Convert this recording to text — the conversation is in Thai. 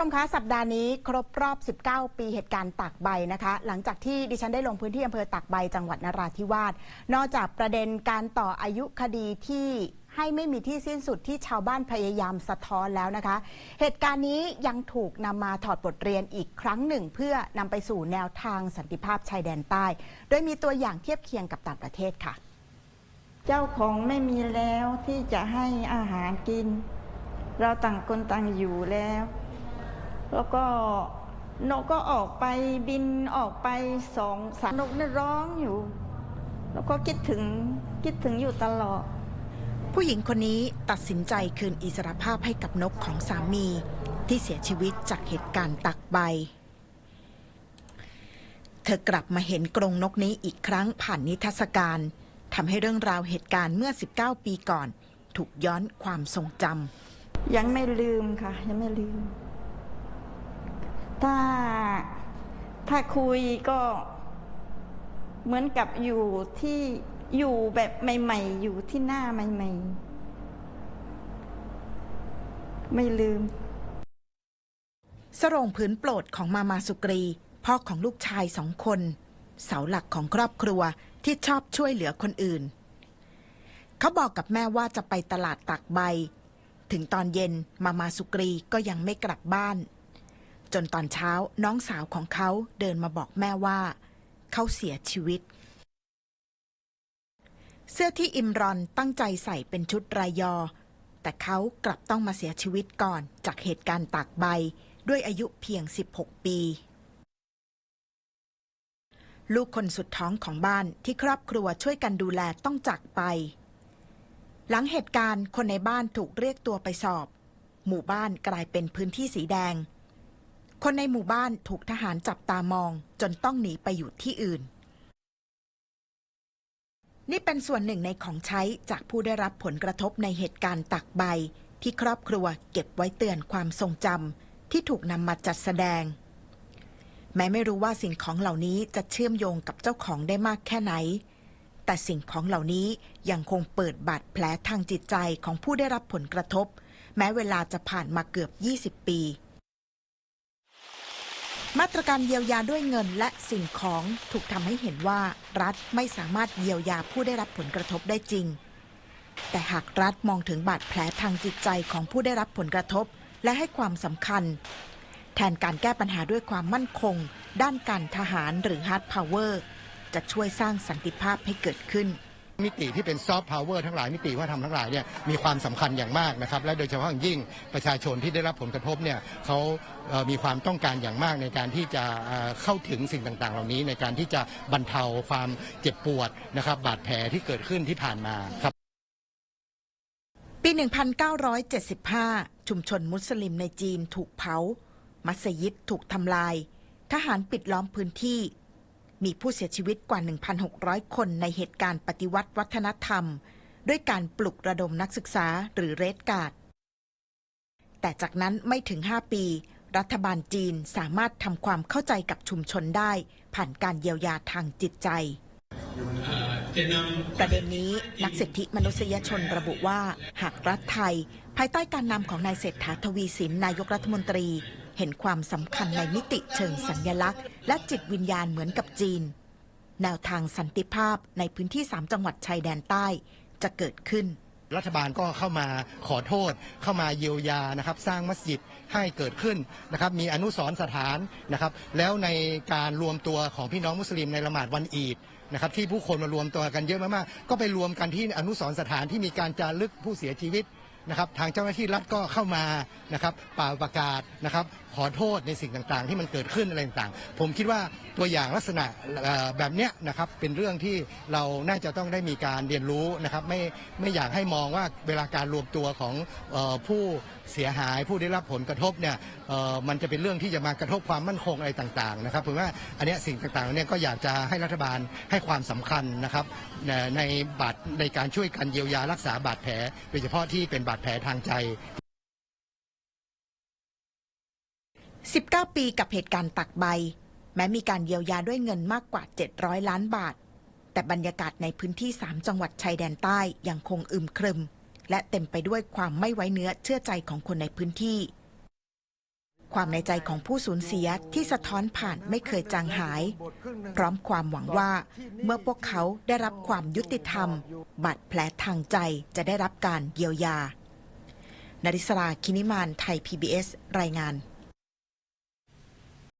ผู้ชมคะสัปดาห์นี้ครบรอบ 19 ปีเหตุการณ์ตากใบนะคะ หลังจากที่ดิฉันได้ลงพื้นที่อำเภอตากใบจังหวัดนราธิวาสนอกจากประเด็นการต่ออายุคดีที่ให้ไม่มีที่สิ้นสุดที่ชาวบ้านพยายามสะท้อนแล้วนะคะ เหตุการณ์นี้ยังถูกนำมาถอดบทเรียนอีกครั้งหนึ่ง เพื่อนำไปสู่แนวทางสันติภาพชายแดนใต้ โดยมีตัวอย่างเทียบเคียงกับต่างประเทศค่ะ เจ้าของไม่มีแล้วที่จะให้อาหารกิน เราต่างคนต่างอยู่แล้ว แล้วก็นกก็ออกไปบินออกไปสองสามนกนี่ร้องอยู่ แล้วก็คิดถึงคิดถึงอยู่ตลอด ผู้หญิงคนนี้ตัดสินใจคืนอิสรภาพให้กับนกของสามี ที่เสียชีวิตจากเหตุการณ์ตักใบ เธอกลับมาเห็นกรงนกนี้อีกครั้งผ่านนิทรรศการทำให้เรื่องราวเหตุการณ์เมื่อ 19 ปีก่อน ถูกย้อนความทรงจำยังไม่ลืมค่ะ ยังไม่ลืม ถ้าถ้าคุยก็เหมือนกับอยู่ที่อยู่แบบใหม่ ๆ อยู่ที่หน้าใหม่ ๆ ไม่ลืม สรงผืนโปรดของมามาสุกรี พ่อของลูกชายสองคน เสาหลักของครอบครัวที่ชอบช่วยเหลือคนอื่น เขาบอกกับแม่ว่าจะไปตลาดตักใบ ถึงตอนเย็นมามาสุกรีก็ยังไม่กลับบ้าน จนตอนเช้าน้องสาวของเขาเดินมาบอกแม่ว่า เขาเสียชีวิต เสื้อที่อิมรอนตั้งใจใส่เป็นชุดรายยอ แต่เขากลับต้องมาเสียชีวิตก่อนจากเหตุการณ์ตากใบด้วยอายุเพียง 16 ปี ลูกคนสุดท้องของบ้านที่ครอบครัวช่วยกันดูแลต้องจากไป หลังเหตุการณ์คนในบ้านถูกเรียกตัวไปสอบ หมู่บ้านกลายเป็นพื้นที่สีแดง คนในหมู่บ้านถูกทหารจับตามอง จนต้องหนีไปอยู่ที่อื่น นี่เป็นส่วนหนึ่งในของใช้จากผู้ได้รับผลกระทบในเหตุการณ์ตักใบ ที่ครอบครัวเก็บไว้เตือนความทรงจำที่ถูกนำมาจัดแสดง แม้ไม่รู้ว่าสิ่งของเหล่านี้จะเชื่อมโยงกับเจ้าของได้มากแค่ไหน แต่สิ่งของเหล่านี้ยังคงเปิดบาดแผลทางจิตใจของผู้ได้รับผลกระทบ แม้เวลาจะผ่านมาเกือบ 20 ปี มาตรการเยียวยาด้วยเงินและสิ่งของถูกทำให้เห็นว่ารัฐไม่สามารถเยียวยาผู้ได้รับผลกระทบได้จริง แต่หากรัฐมองถึงบาดแผลทางจิตใจของผู้ได้รับผลกระทบ และให้ความสำคัญ แทนการแก้ปัญหาด้วยความมั่นคง ด้านการทหารหรือฮาร์ดพาวเวอร์จะช่วยสร้างสันติภาพให้เกิดขึ้น มิติที่เป็นซอฟต์พาวเวอร์ทั้งหลายมิติวัฒนธรรมทั้งหลายเนี่ยมีความสำคัญอย่างมากนะครับและโดยเฉพาะอย่างยิ่งประชาชนที่ได้รับผลกระทบเนี่ยเขามีความต้องการอย่างมากในการที่จะเอ่อเข้าถึงสิ่งต่างๆ เหล่านี้ในการที่จะบรรเทาความเจ็บปวดนะครับบาดแผลที่เกิดขึ้นที่ผ่านมาครับปี 1975 ชุมชนมุสลิมในจีนถูกเผา มัสยิดถูกทำลาย ทหารปิดล้อมพื้นที่ มีผู้เสียชีวิตกว่า 1,600 คนในเหตุการณ์ปฏิวัติวัฒนธรรม ด้วยการปลุกระดมนักศึกษาหรือเรดการ์ด แต่จากนั้นไม่ถึง 5 ปี รัฐบาลจีนสามารถทำความเข้าใจกับชุมชนได้ ผ่านการเยียวยาทางจิตใจ ประเด็นนี้นักสิทธิมนุษยชนระบุว่า หากรัฐไทย ภายใต้การนำของนายเศรษฐาทวีสินนายกรัฐมนตรี เห็นความสำคัญในมิติเชิงสัญญลักษณ์ และจิตวิญญาณเหมือนกับจีน แนวทางสันติภาพในพื้นที่ 3 จังหวัดชายแดนใต้จะเกิดขึ้น รัฐบาลก็เข้ามาขอโทษ เข้ามาเยียวยานะครับ สร้างมัสยิดให้เกิดขึ้นนะครับ มีอนุสรณ์สถานนะครับ แล้วในการรวมตัวของพี่น้องมุสลิมในละหมาดวันอีดนะครับที่ผู้คนมารวมตัวกันเยอะมากๆ ก็ไปรวมกันที่อนุสรณ์สถานที่มีการจารึกผู้เสียชีวิต นะครับทางเจ้าหน้าที่รัฐก็เข้ามานะครับเป่าประกาศนะครับขอโทษในสิ่งต่างๆ ที่มันเกิดขึ้นอะไรต่างๆ ผมคิดว่าตัวอย่างลักษณะแบบเนี้ยนะครับเป็นเรื่องที่เราน่าจะต้องได้มีการเรียนรู้นะครับไม่ไม่อยากให้มองว่าเวลาการรวมตัวของออผู้เสียหายผู้ได้รับผลกระทบเนี่ยมันจะเป็นเรื่องที่จะมากระทบความมั่นคงอะไรต่างๆนะครับผมว่าอันนี้สิ่งต่างๆเนี่ยก็อยากจะให้รัฐบาลให้ความสำคัญนะครับในบาดในการช่วยกันเยียวยารักษาบาดแผลโดยเฉพาะที่เป็นาดแผลทางใจ 19 ปีกับเหตุการณ์ตักใบ แม้มีการเยียวยาด้วยเงินมากกว่า 700 ล้านบาท แต่บรรยากาศในพื้นที่ 3 จังหวัดชายแดนใต้ยังคงอึมครึม และเต็มไปด้วยความไม่ไว้เนื้อเชื่อใจของคนในพื้นที่ ความในใจของผู้สูญเสียที่สะท้อนผ่านไม่เคยจางหาย พร้อมความหวังว่า เมื่อพวกเขาได้รับความยุติธรรม บาดแผลทางใจจะได้รับการเยียวยา นริศราคินิมานไทย PBS รายงาน